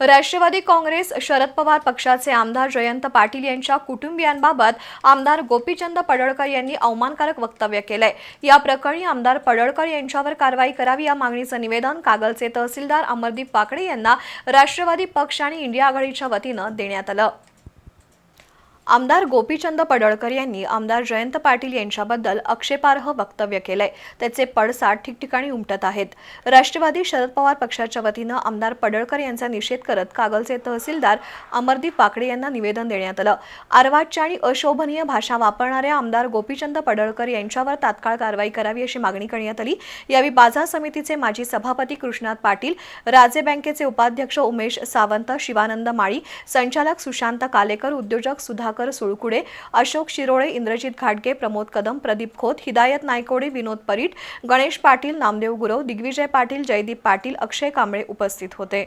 राष्ट्रवादी काँग्रेस शरद पवार पक्षाचे आमदार जयंत पाटील यांच्या कुटुंबियांबाबत आमदार गोपीचंद पडळकर यांनी अवमानकारक वक्तव्य केलंय. या प्रकरणी आमदार पडळकर यांच्यावर कारवाई करावी या मागणीचं निवेदन कागलचे तहसीलदार अमरदीप पाकडे यांना राष्ट्रवादी पक्ष आणि इंडिया आघाडीच्या वतीनं देण्यात आलं. आमदार गोपीचंद पडळकर यांनी आमदार जयंत पाटील यांच्याबद्दल आक्षेपार्ह वक्तव्य केलंय. त्याचे पडसाद ठिकठिकाणी उमटत आहेत. राष्ट्रवादी शरद पवार पक्षाच्या वतीनं आमदार पडळकर यांचा निषेध करत कागलचे तहसीलदार अमरदीप पाकडे यांना निवेदन देण्यात आलं. अर्वाच्य आणि अशोभनीय भाषा वापरणाऱ्या आमदार गोपीचंद पडळकर यांच्यावर तात्काळ कारवाई करावी अशी मागणी करण्यात आली. यावेळी बाजार समितीचे माजी सभापती कृष्णात पाटील राजे बँकेचे उपाध्यक्ष उमेश सावंत शिवानंद माळी संचालक सुशांत कालेकर उद्योजक सुधाकर सुळकुडे अशोक शिरोळे इंद्रजित घाटगे प्रमोद कदम प्रदीप खोत हिदायत नायकोडे विनोद परीट गणेश पाटील नामदेव गुरव दिग्विजय पाटील जयदीप पाटील अक्षय कांबळे उपस्थित होते.